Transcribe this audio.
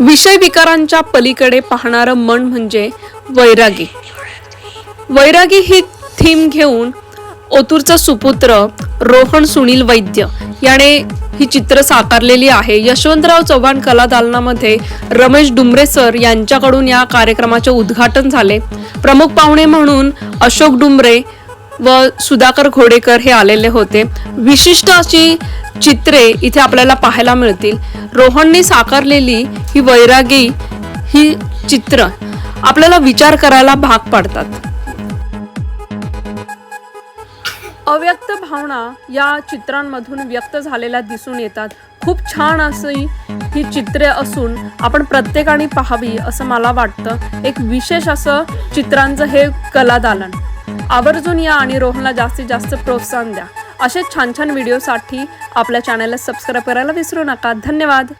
विषय विकारांच्या पलीकडे पाहणारं मन म्हणजे वैरागी. वैरागी ही थीम घेऊन ओतूरचा सुपुत्र रोहन सुनील वैद्य याने ही चित्र साकारलेली आहे. यशवंतराव चव्हाण कला दालनामध्ये रमेश डुमरे सर यांच्याकडून या कार्यक्रमाचे उद्घाटन झाले. प्रमुख पाहुणे म्हणून अशोक डुमरे व सुधाकर घोडेकर हे आलेले होते. विशिष्ट अशी चित्रे इथे आपल्याला पाहायला मिळतील. रोहनने साकारलेली ही वैरागी ही चित्र आपल्याला विचार करायला भाग पाडतात. अव्यक्त भावना या चित्रांमधून व्यक्त झालेल्या दिसून येतात. खूप छान अशी ही चित्रे असून आपण प्रत्येकाने पाहावी असं मला वाटतं. एक विशेष असं चित्रांचं हे कलादालन. आवर्जून या आणि रोहनला जास्तीत जास्त प्रोत्साहन द्या. असे छान छान व्हिडिओसाठी आपल्या चॅनलला सबस्क्राईब करायला विसरू नका. धन्यवाद.